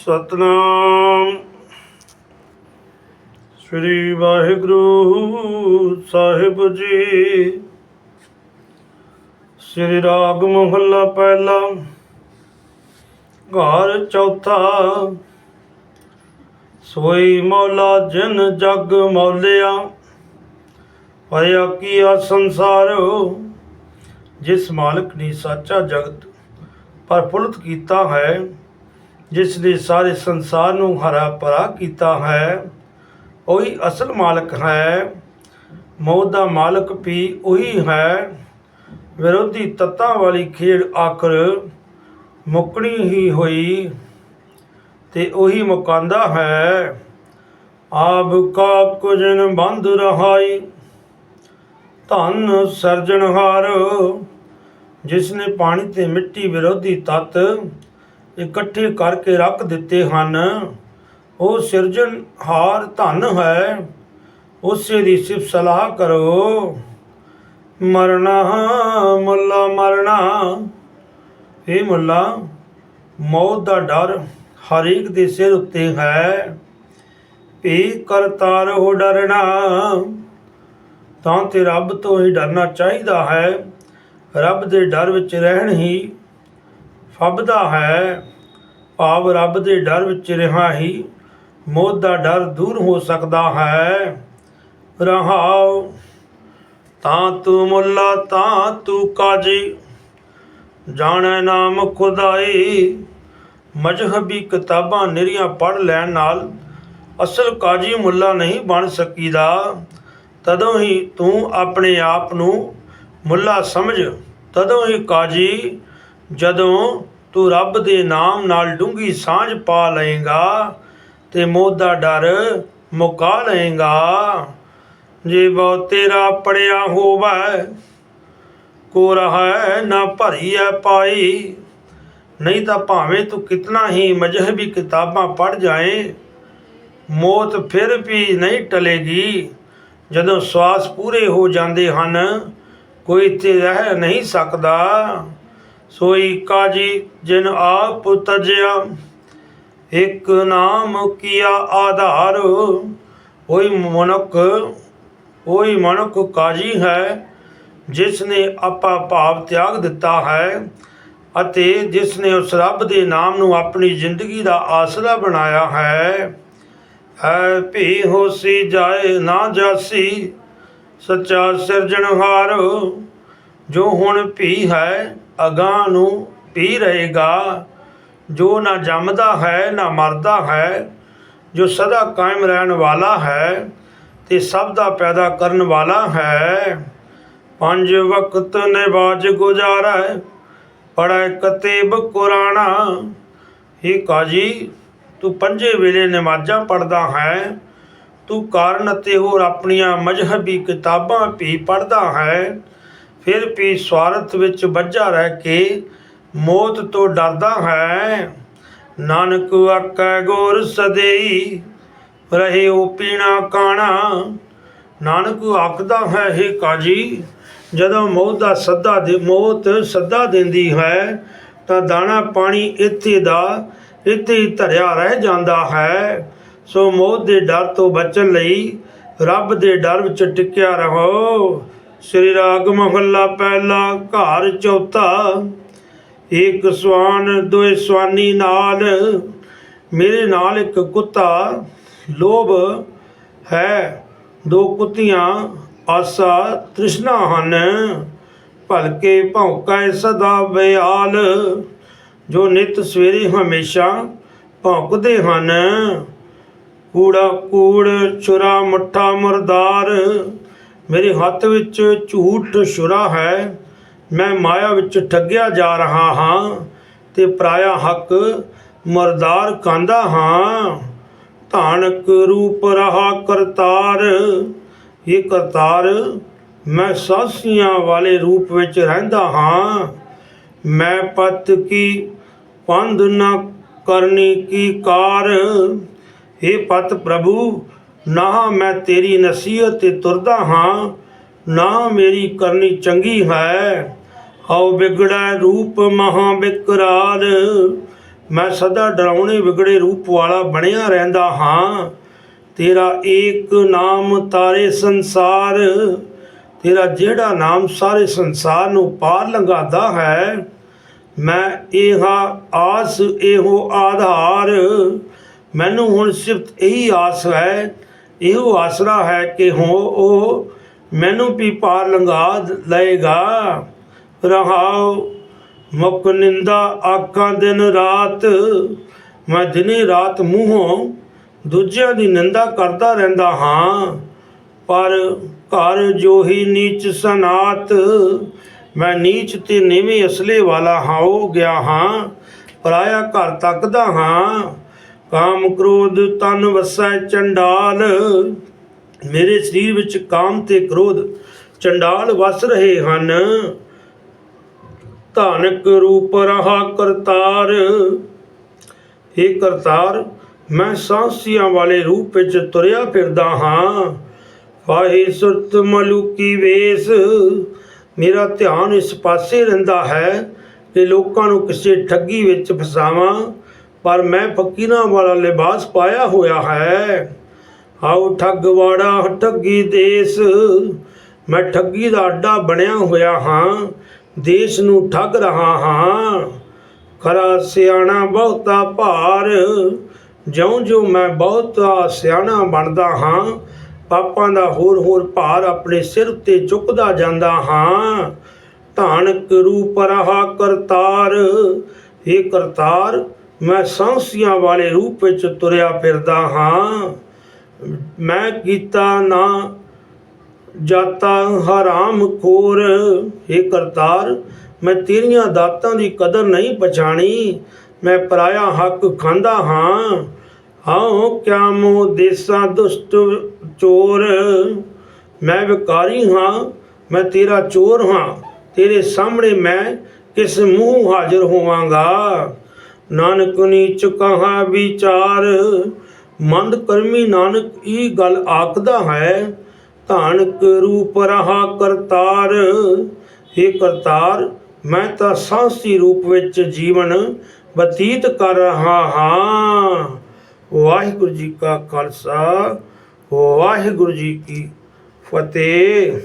ਸਤਨਾਮ। ਸ੍ਰੀ ਵਾਹਿਗੁਰੂ ਸਾਹਿਬ ਜੀ। ਸ੍ਰੀ ਰਾਗ ਮਹੱਲਾ ਪਹਿਲਾ, ਘਰ ਚੌਥਾ। ਸੋਈ ਮੌਲਾ ਜਿਨ ਜਗ ਮੌਲਿਆ ਹੋਇਆ ਕੀਆ ਸੰਸਾਰ। ਜਿਸ ਮਾਲਕ ਨੇ ਸਾਚਾ ਜਗਤ ਪ੍ਰਫੁੱਲਤ ਕੀਤਾ ਹੈ ਜਿਸ ਨੇ ਸਾਰੇ ਸੰਸਾਰ ਨੂੰ ਹਰਾ ਭਰਾ ਕੀਤਾ ਹੈ, ਉਹੀ ਅਸਲ ਮਾਲਕ ਹੈ। ਮੌਤ ਦਾ ਮਾਲਕ ਵੀ ਉਹੀ ਹੈ। ਵਿਰੋਧੀ ਤੱਤਾਂ ਵਾਲੀ ਖੇਡ ਆਖਰ ਮੁੱਕਣੀ ਹੀ ਹੋਈ ਤੇ ਉਹੀ ਮੁਕਾਂਦਾ ਹੈ। ਆਬ ਕਾ ਕੁਜਨ ਬੰਦ ਰਹਾਈ, ਧੰਨ ਸਰਜਣਹਾਰ ਜਿਸ ਨੇ ਪਾਣੀ ਤੇ ਮਿੱਟੀ ਵਿਰੋਧੀ ਤੱਤ ਇਕੱਠੇ ਕਰਕੇ ਰੱਖ ਦਿੱਤੇ ਹਨ। ਉਹ ਸਿਰਜਣਹਾਰ ਧਨ ਹੈ। ਉਸੇ ਦੀ ਸਿਫਤ ਸਲਾਹ ਕਰੋ। ਮਰਨਾ, ਮੁੱਲਾ, ਮਰਨਾ। ਇਹ ਮੁੱਲਾ ਮੌਤ ਦਾ ਡਰ ਹਰੇਕ ਦੇ ਸਿਰ ਉੱਤੇ ਹੈ। ਵੀ ਕਰਤਾਰ ਹੋ ਡਰਨਾ, ਤਾਂ ਤੇ ਰੱਬ ਤੋਂ ਹੀ ਡਰਨਾ ਚਾਹੀਦਾ ਹੈ। ਰੱਬ ਦੇ ਡਰ ਵਿੱਚ ਰਹਿਣ ਹੀ ਫੱਬਦਾ ਹੈ। ਭਾਵ ਰੱਬ ਦੇ ਡਰ ਵਿੱਚ ਰਿਹਾ ਹੀ ਮੌਤ ਦਾ ਡਰ ਦੂਰ ਹੋ ਸਕਦਾ ਹੈ। ਰਹਾਉ ਤਾਂ ਤੂੰ ਮੁੱਲਾ, ਤਾਂ ਤੂੰ ਕਾਜੀ। ਜਾਣੈ ਨਾਮ ਖੁਦਾਈ। ਮਜਹਬੀ ਕਿਤਾਬਾਂ ਨਿਰੀਆਂ ਪੜ੍ਹ ਲੈਣ ਨਾਲ ਅਸਲ ਕਾਜੀ ਮੁੱਲਾ ਨਹੀਂ ਬਣ ਸਕੀਦਾ। ਤਦੋਂ ਹੀ ਤੂੰ ਆਪਣੇ ਆਪ ਨੂੰ ਮੁੱਲਾ ਸਮਝ, ਤਦੋਂ ਹੀ ਕਾਜੀ ਜਦੋਂ ਤੂੰ ਰੱਬ ਦੇ ਨਾਮ ਨਾਲ ਡੂੰਗੀ ਸਾਂਝ ਪਾ ਲਏਗਾ ਤੇ ਮੋਹ ਦਾ ਡਰ ਮੁਕਾ ਲਏਗਾ। ਜੇ ਬਹੁ ਤੇਰਾ ਪੜਿਆ ਹੋਵੇ, ਕੋ ਰਹਾ ਨਾ ਭਰੀ ਐ ਪਾਈ, ਨਹੀਂ ਤਾਂ ਭਾਵੇਂ ਤੂੰ ਕਿਤਨਾ ਹੀ ਮਜਹਬੀ ਕਿਤਾਬਾਂ ਪੜ ਜਾਏ, ਮੌਤ ਫਿਰ ਵੀ ਨਹੀਂ ਟਲੇਗੀ। ਜਦੋਂ ਸਵਾਸ ਪੂਰੇ ਹੋ ਜਾਂਦੇ ਹਨ, ਕੋਈ ਇੱਥੇ ਰਹਿ ਨਹੀਂ ਸਕਦਾ। ਸੋਈ ਕਾਜੀ ਜਿਨ ਆਪ ਤਜਿਆ, ਇੱਕ ਨਾਮ ਕੀਆ ਆਧਾਰ। ਉਹੀ ਮਨੁੱਖ ਉਹੀ ਮਨੁੱਖ ਕਾਜੀ ਹੈ ਜਿਸ ਨੇ ਆਪਾ ਭਾਵ ਤਿਆਗ ਦਿੱਤਾ ਹੈ ਅਤੇ ਜਿਸ ਨੇ ਉਸ ਰੱਬ ਦੇ ਨਾਮ ਨੂੰ ਆਪਣੀ ਜ਼ਿੰਦਗੀ ਦਾ ਆਸਰਾ ਬਣਾਇਆ ਹੈ। ਹੈ ਭੀ ਹੋਸੀ ਜਾਏ ਨਾ ਜਾਸੀ, ਸੱਚਾ ਸਿਰਜਣਹਾਰ, ਜੋ ਹੁਣ ਭੀ ਹੈ ਅਗਾਂ ਨੂੰ ਭੀ ਰਹੇਗਾ, ਜੋ ਨਾ ਜੰਮਦਾ ਹੈ, ਨਾ ਮਰਦਾ ਹੈ, ਜੋ ਸਦਾ ਕਾਇਮ ਰਹਿਣ ਵਾਲਾ ਹੈ ਤੇ ਸਭ ਦਾ ਪੈਦਾ ਕਰਨ ਵਾਲਾ ਹੈ। ਪੰਜ ਵਕਤ ਨਿਵਾਜ ਗੁਜ਼ਾਰਾ ਪੜੈ ਕਤੇਬ ਕੁਰਾਨਾ। ਹੀ ਕਾਜੀ, ਤੂੰ ਪੰਜੇ ਵੇਲੇ ਨਮਾਜ਼ਾਂ ਪੜਦਾ ਹੈ, ਤੂੰ ਕਾਰਨ ਅਤੇ ਹੋਰ ਆਪਣੀਆਂ ਮਜਹਬੀ ਕਿਤਾਬਾਂ ਵੀ ਪੜਦਾ ਹੈ। ਫਿਰ ਵੀ ਸਵਾਰਥ ਵਿੱਚ ਵੱਜਾ ਰਹਿ ਕੇ ਮੌਤ ਤੋਂ ਡਰਦਾ ਹੈ। ਨਾਨਕ ਆਕੈ ਗੋਰ ਸਦੇਈ, ਰਹੇ ਉਹ ਪੀਣਾ ਕਾਣਾ। ਨਾਨਕ ਆਖਦਾ ਹੈ, ਹੇ ਕਾਜੀ, ਜਦੋਂ ਮੌਤ ਦਾ ਸੱਦਾ ਦੇ, ਮੌਤ ਸੱਦਾ ਦਿੰਦੀ ਹੈ, ਤਾਂ ਦਾਣਾ ਪਾਣੀ ਇੱਥੇ ਦਾ, ਇੱਥੇ ਹੀ ਧਰਿਆ ਰਹਿ ਜਾਂਦਾ ਹੈ। ਸੋ ਮੌਤ ਦੇ ਡਰ ਤੋਂ ਬਚਣ ਲਈ ਰੱਬ ਦੇ ਡਰ ਵਿੱਚ ਟਿਕਿਆ ਰਹੋ। ਸ੍ਰੀ ਰਾਗ ਮਹੱਲਾ ਪਹਿਲਾ, ਘਰ ਚੌਥਾ। ਇੱਕ ਸਵਾਨ, ਦੋਏ ਸਵਾਨੀ ਨਾਲ, ਮੇਰੇ ਨਾਲ ਇੱਕ ਕੁੱਤਾ। ਲੋਭ ਹੈ, ਦੋ ਕੁੱਤੀਆਂ ਆਸਾ ਤ੍ਰਿਸ਼ਨਾ ਹਨ। ਭਲਕੇ ਭੌਂਕੈ ਸਦਾ ਬਿਆਲ, ਜੋ ਨਿਤ ਸਵੇਰੇ ਹਮੇਸ਼ਾ ਭੌਂਕਦੇ ਹਨ। ਕੂੜਾ ਕੂੜ, ਛੁਰਾ ਮੁੱਠਾ ਮਰਦਾਰ ਮੇਰੇ ਹੱਥ ਵਿੱਚ ਝੂਠ ਛੁਰਾ ਹੈ, ਮੈਂ ਮਾਇਆ ਵਿੱਚ ਠੱਗਿਆ ਜਾ ਰਹਾ ਹਾਂ ਤੇ ਪਰਾਇਆ ਹੱਕ ਮਰਦਾਰ ਕਾਂਦਾ ਹਾਂ। ਧਾਨਕ ਰੂਪ ਰਹਾ ਕਰਤਾਰ, ਇਹ ਕਰਤਾਰ ਮੈਂ ਸਾਸੀਆਂ ਵਾਲੇ ਰੂਪ ਵਿੱਚ ਰਹਿੰਦਾ ਹਾਂ। ਮੈਂ ਪਤ ਕੀ ਪੰਧ ਨਾ ਕਰਨੀ ਕੀ ਕਾਰ हे ਪਤ ਪ੍ਰਭੂ ਨਾ ਮੈਂ ਤੇਰੀ ਨਸੀਹਤ ਤੇ ਤੁਰਦਾ ਹਾਂ, ਨਾ ਮੇਰੀ ਕਰਨੀ ਚੰਗੀ ਹੈ। ਹਉ ਬਿਗੜੈ ਰੂਪ ਮਹਾ ਵਿਕਰਾਲ। ਮੈਂ ਸਦਾ ਡਰਾਉਣੇ ਵਿਗੜੇ ਰੂਪ ਵਾਲਾ ਬਣਿਆ ਰਹਿੰਦਾ ਹਾਂ। ਤੇਰਾ ਏਕ ਨਾਮ ਤਾਰੇ ਸੰਸਾਰ। ਤੇਰਾ ਜਿਹੜਾ ਨਾਮ ਸਾਰੇ ਸੰਸਾਰ ਨੂੰ ਪਾਰ ਲੰਘਾਦਾ ਹੈ, ਮੈਂ ਇਹ ਆਸ ਇਹੋ ਆਧਾਰ। ਮੈਨੂੰ ਹੁਣ ਸਿਰਫ ਇਹੀ ਆਸ ਹੈ ਇਹੋ ਆਸਰਾ ਹੈ ਕਿ ਹੋ ਉਹ ਮੈਨੂੰ ਵੀ ਪਾਰ ਲੰਘਾ ਲਏਗਾ। ਰਹਾਉ ਮੁਕ ਨਿੰਦਾ ਆਖਾਂ ਦਿਨ ਰਾਤ। ਮੈਂ ਦਿਨੇ ਰਾਤ ਮੂੰਹੋਂ ਦੂਜਿਆਂ ਦੀ ਨਿੰਦਾ ਕਰਦਾ ਰਹਿੰਦਾ ਹਾਂ। ਪਰ ਘਰ ਜੋਹੀ ਨੀਚ ਸਨਾਤ। ਮੈਂ ਨੀਚ ਤੇ ਨੀਵੇਂ ਅਸਲੇ ਵਾਲਾ ਹਾਂ ਹੋ ਗਿਆ ਹਾਂ। ਪਰਾਇਆ ਘਰ ਤੱਕਦਾ ਹਾਂ। ਕਾਮ ਕ੍ਰੋਧ ਤਨ ਵਸੈ ਚੰਡਾਲ। ਮੇਰੇ ਸਰੀਰ ਵਿੱਚ ਕਾਮ ਤੇ ਕ੍ਰੋਧ ਚੰਡਾਲ ਵਸ ਰਹੇ ਹਨ। ਧਾਨਕ ਰੂਪ ਰਹਾ ਕਰਤਾਰ। हे ਕਰਤਾਰ, ਮੈਂ ਸਾਂਸੀਆਂ ਵਾਲੇ ਰੂਪ ਵਿੱਚ ਤੁਰਿਆ ਫਿਰਦਾ ਹਾਂ। ਵਾਹੇ ਸੁਰਤ ਮਲੂਕੀ ਵੇਸ, ਮੇਰਾ ਧਿਆਨ ਇਸ ਪਾਸੇ ਰਹਿੰਦਾ ਹੈ ਕਿ ਲੋਕਾਂ ਨੂੰ ਕਿਸੇ ਠੱਗੀ ਵਿੱਚ ਫਸਾਵਾਂ। ਪਰ ਮੈਂ ਫਕੀਰਾਂ ਵਾਲਾ ਲਿਬਾਸ ਪਾਇਆ ਹੋਇਆ ਹੈ। ਆਓ ਠੱਗਵਾੜਾ ਠੱਗੀ ਦੇਸ। ਮੈਂ ਠੱਗੀ ਦਾ ਅੱਡਾ ਬਣਿਆ ਹੋਇਆ ਹਾਂ, ਦੇਸ਼ ਨੂੰ ਠੱਗ ਰਹਾ ਹਾਂ। ਖਰਾ ਸਿਆਣਾ ਬਹੁਤਾ ਭਾਰ ਜਿਉਂ-ਜਿਉਂ ਮੈਂ ਬਹੁਤਾ ਸਿਆਣਾ ਬਣਦਾ ਹਾਂ, ਪਾਪਾਂ ਦਾ ਹੋਰ ਹੋਰ ਭਾਰ ਆਪਣੇ ਸਿਰ ਉੱਤੇ ਚੁੱਕਦਾ ਜਾਂਦਾ ਹਾਂ। ਧਾਨਕ ਰੂਪ ਰਹਾ ਕਰਤਾਰ, ਇਹ ਕਰਤਾਰ ਮੈਂ ਸਾਂਸੀਆਂ ਵਾਲੇ ਰੂਪ ਵਿੱਚ ਤੁਰਿਆ ਫਿਰਦਾ ਹਾਂ। ਮੈਂ ਕੀਤਾ ਨਾ ਜਾਤਾ ਹਰਾਮ ਖੋਰ। हे ਕਰਤਾਰ, ਮੈਂ ਤੇਰੀਆਂ ਦਾਤਾਂ ਦੀ ਕਦਰ ਨਹੀਂ ਪਛਾਣੀ। ਮੈਂ ਪਰਾਇਆ ਹੱਕ ਖਾਂਦਾ ਹਾਂ। ਹਾਂ ਕਿਆ ਮੋ ਦੇਸਾਂ ਦੁਸ਼ਟ ਚੋਰ। ਮੈਂ ਵਿਕਾਰੀ ਹਾਂ, ਮੈਂ ਤੇਰਾ ਚੋਰ ਹਾਂ। ਤੇਰੇ ਸਾਹਮਣੇ ਮੈਂ ਕਿਸ ਮੂੰਹ ਹਾਜ਼ਰ ਹੋਵਾਂਗਾ। ਨਾਨਕ ਨੀਚ ਕਹਾ ਵਿਚਾਰ, ਮੰਦ ਕਰਮੀ ਨਾਨਕ ਇਹ ਗੱਲ ਆਖਦਾ ਹੈ। ਧਾਨਕ ਰੂਪ ਰਹਾ ਕਰਤਾਰ ਇਹ ਕਰਤਾਰ, ਮੈਂ ਤਾਂ ਸਾਂਸੀ ਰੂਪ ਵਿੱਚ ਜੀਵਨ ਬਤੀਤ ਕਰ ਰਹਾ ਹਾਂ। ਵਾਹਿਗੁਰੂ ਜੀ ਕਾ ਖਾਲਸਾ, ਵਾਹਿਗੁਰੂ ਜੀ ਕੀ ਫਤਿਹ।